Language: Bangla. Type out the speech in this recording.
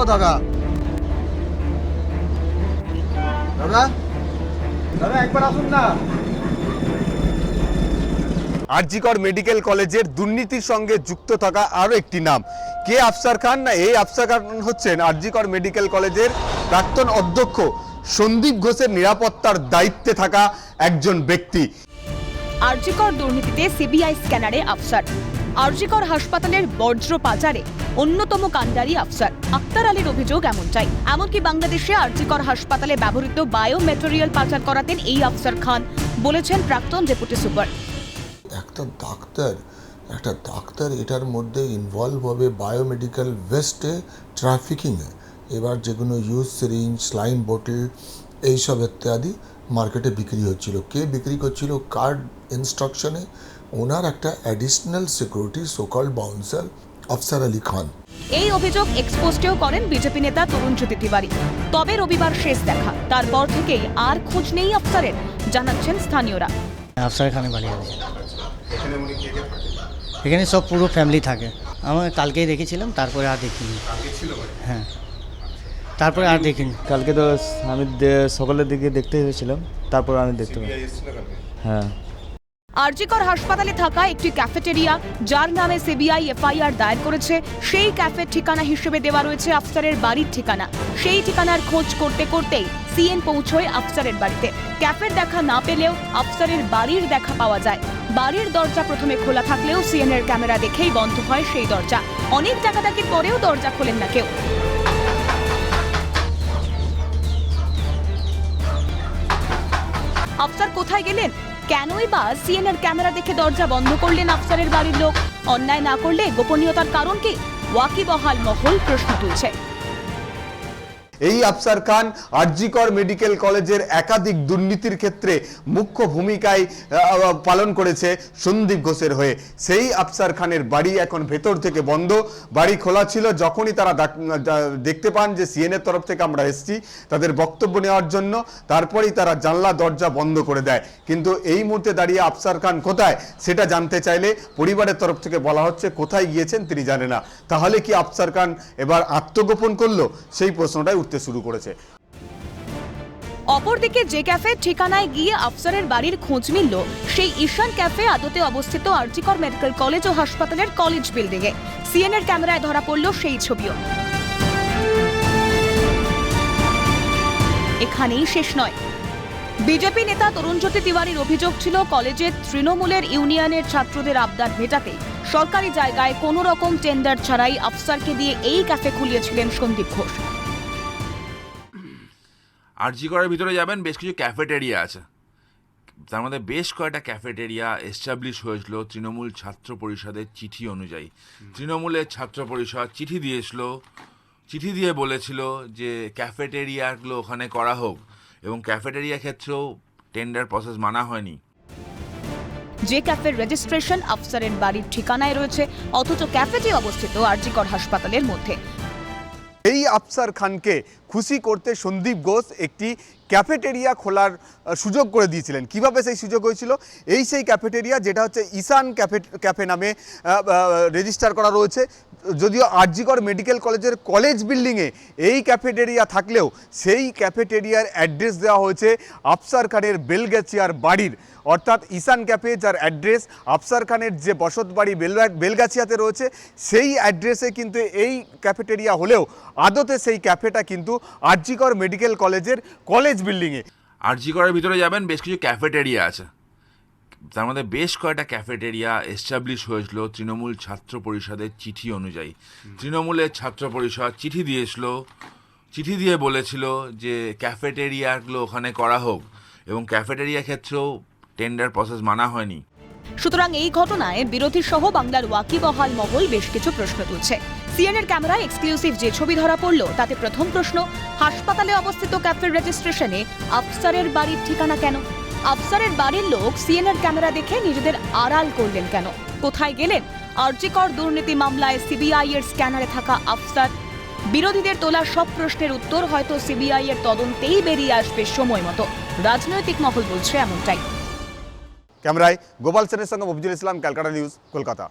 ও দাদা দাদা? দাদা একবার আসুন না। আরজিকর মেডিকেল কলেজের দুর্নীতির সঙ্গে যুক্ত থাকা আরও একটি নাম। কে আফসার খান? না এই আফসার খান হচ্ছেন আরজিকর মেডিকেল কলেজের প্রাক্তন অধ্যক্ষ। সন্দীপ ঘোষের নিরাপত্তার দায়িত্বে থাকা একজন ব্যক্তি। আরজিকর দুর্নীতিতে সিবিআই স্ক্যানারে আফসার। আরজিকর হাসপাতালের বজ্র পাচারে অন্যতম কাণ্ডারি আফসার। আক্তার আলীর অভিযোগ এমনটাই। এমনকি বাংলাদেশে আরজিকর হাসপাতালে ব্যবহৃত বায়ো মেটেরিয়াল পাচার করাতেন এই আফসার খান, বলেছেন প্রাক্তন ডেপুটি সুপার। একটা ডাক্তার একটা ডাক্তার এটার মধ্যে ইনভলভ হবে বায়োমেডিক্যাল ওয়েস্টে ট্রাফিকিংয়ে এবার যেগুলো ইউজ সিরিঞ্জ স্লাইন বোটল এইসব ইত্যাদি মার্কেটে বিক্রি হচ্ছিল। কে বিক্রি করছিল? কার্ড ইনস্ট্রাকশনে ওনার একটা additional security so called bouncer Afsar Ali Khan. এই অভিযোগ এক্সপোজটেও করেন বিজেপি নেতা তরুণজ্যোতি তিওয়ারি। তবে রবিবার শেষ দেখা। তারপর থেকেই আর খোঁজ নেই আফসারের জানাচ্ছেন স্থানীয়রা। আফসার খানে বাড়ি আছে। এখানে সব পুরো ফ্যামিলি থাকে। আমার কালকেই দেখেছিলাম তারপরে আর দেখিনি। হ্যাঁ। তারপরে আর দেখিনি। কালকে তো আমি সকালের দিকে দেখতে এসেছিলাম তারপর আমি দেখতে পাই। হ্যাঁ। আরজিকর হাসপাতালে থাকা একটি ক্যাফেটেরিয়া যার নামে সিবিআই এফআইআর দায়ের করেছে সেই ক্যাফের ঠিকানা হিসেবে দেওয়া রয়েছে আফসারের বাড়ির ঠিকানা। সেই ঠিকানার খোঁজ করতে করতেই সিএন পৌঁছয় আফসারের বাড়িতে। ক্যাফের দেখা না পেলেও আফসারের বাড়ির দেখা পাওয়া যায়। বাড়ির দরজা প্রথমে খোলা থাকলেও সিএন এর ক্যামেরা দেখেই বন্ধ হয় সেই দরজা। অনেক ডাকাডাকির পরেও দরজা খোলেন না কেউ। আফসার কোথায় গেলেন? কেনই বা সিএন সিএনএর ক্যামেরা দেখে দরজা বন্ধ করলেন আফসারের বাড়ির লোক? অন্যায় না করলে গোপনীয়তার কারণ কি? ওয়াকিবহাল মহল প্রশ্ন তুলছে। এই আফসার খান আরজিকর মেডিকেল কলেজের একাধিক দুর্নীতির ক্ষেত্রে মুখ্য ভূমিকায় পালন করেছে সন্দীপ ঘোষের হয়ে। সেই আফসার খানের বাড়ি এখন ভেতর থেকে বন্ধ। বাড়ি খোলা ছিল যখনই তারা দেখতে পান যে সিএনএর তরফ থেকে আমরা এসেছি তাদের বক্তব্য নেওয়ার জন্য। তারপরেই তারা জানলা, দরজা বন্ধ করে দেয়। কিন্তু এই মুহূর্তে দাঁড়িয়ে আফসার খান কোথায় সেটা জানতে চাইলে পরিবারের তরফ থেকে বলা হচ্ছে কোথায় গিয়েছেন তিনি জানে না। তাহলে কি আফসার খান এবার আত্মগোপন করল? সেই প্রশ্নটাই উঠতে শুরু করেছে। অপরদিকে যে ক্যাফের ঠিকানায় গিয়ে আফসারের বাড়ির খোঁজ মিলল, সেই ঈশান ক্যাফে আদতে অবস্থিত আরজিকর মেডিকেল কলেজ ও হাসপাতালের কলেজ বিল্ডিং এ সিএনএর ক্যামেরায় ধরা পড়ল সেই ছবিও। এখানেই শেষ নয়। বিজেপি নেতা তরুণজ্যোতি তিওয়ারির অভিযোগ ছিল, কলেজের তৃণমূলের ইউনিয়নের ছাত্রদের আবদার মেটাতে সরকারি জায়গায় কোনো রকম টেন্ডার ছাড়াই আফসারকে দিয়ে এই ক্যাফে খুলিয়েছিলেন সন্দীপ ঘোষ। আরজি করার ভিতরে যাবেন বেশ কিছু ক্যাফেটেরিয়া আছে। তার মধ্যে বেশ কয়েকটা ক্যাফেটেরিয়া এস্টাবলিশ হয়েছিল তৃণমূল ছাত্র পরিষদের চিঠি অনুযায়ী। তৃণমূলের ছাত্র পরিষদ চিঠি দিয়েছিল চিঠি দিয়ে বলেছিল যে ক্যাফেটেরিয়াগুলো ওখানে করা হোক এবং ক্যাফেটেরিয়া ক্ষেত্রেও টেন্ডার প্রসেস মানা হয়নি। যে ক্যাফের রেজিস্ট্রেশন আফসারের বাড়ির ঠিকানায় রয়েছে অথচ ক্যাফেটি অবস্থিত আরজিকর হাসপাতালের মধ্যে। এই আফসার খানকে খুশি করতে সন্দীপ ঘোষ একটি ক্যাফেটেরিয়া খোলার সুযোগ করে দিয়েছিলেন। কীভাবে সেই সুযোগ হয়েছিল? এই সেই ক্যাফেটেরিয়া যেটা হচ্ছে ঈশান ক্যাফে ক্যাফে নামে রেজিস্টার করা রয়েছে। যদিও আরজিকর মেডিকেল কলেজের কলেজ বিল্ডিংয়ে এই ক্যাফেটেরিয়া থাকলেও সেই ক্যাফেটেরিয়ার অ্যাড্রেস দেওয়া হয়েছে আফসার খানের বেলগাছিয়ার বাড়ির। অর্থাৎ ঈশান ক্যাফে যার অ্যাড্রেস আফসার খানের যে বসত বাড়ি বেলগা- বেলগাছিয়াতে রয়েছে, সেই অ্যাড্রেসে কিন্তু এই ক্যাফেটেরিয়া হলেও আদতে সেই ক্যাফেটা কিন্তু আরজিকর মেডিকেল কলেজের কলেজ বিল্ডিংয়ে। আরজি করার ভিতরে যাবেন, বেশ কিছু ক্যাফেটেরিয়া আছে। তার মধ্যে বেশ কয়েকটা ক্যাফেটেরিয়া এস্টাবলিশ হয়েছিল তৃণমূল ছাত্র পরিষদের চিঠি অনুযায়ী। তৃণমূলের ছাত্র পরিষদ চিঠি দিয়েছিল, চিঠি দিয়ে বলেছিল যে ক্যাফেটেরিয়াগুলো ওখানে করা হোক এবং ক্যাফেটেরিয়া ক্ষেত্রেও টেন্ডার প্রসেস মানা হয়নি। সুতরাং এই ঘটনায় বিরোধী সহ বাংলার ওয়াকিবহাল মহল বেশ কিছু প্রশ্ন তুলছে। সিএনএর ক্যামেরায় এক্সক্লুসিভ যে ছবি ধরা পড়ল, তাতে প্রথম প্রশ্ন, হাসপাতালে অবস্থিত ক্যাফের রেজিস্ট্রেশনে আফসারের বাড়ির ঠিকানা কেন? আফসারের বাড়ির লোক সিএনএর ক্যামেরা দেখে নিজেদের আড়াল করলেন কেন? কোথায় গেলেন? আরজিকর দুর্নীতি মামলায় সিবিআই এর স্ক্যানারে থাকা আফসার। বিরোধীদের তোলা সব প্রশ্নের উত্তর হয়তো সিবিআই এর তদন্তেই বেরিয়ে আসবে সময় মতো। রাজনৈতিক মহল বলছে এমনটাই। ক্যামেরায় গোপাল সেনের সঙ্গে মফিজুল ইসলাম ক্যালকাটা নিউজ কলকাতা।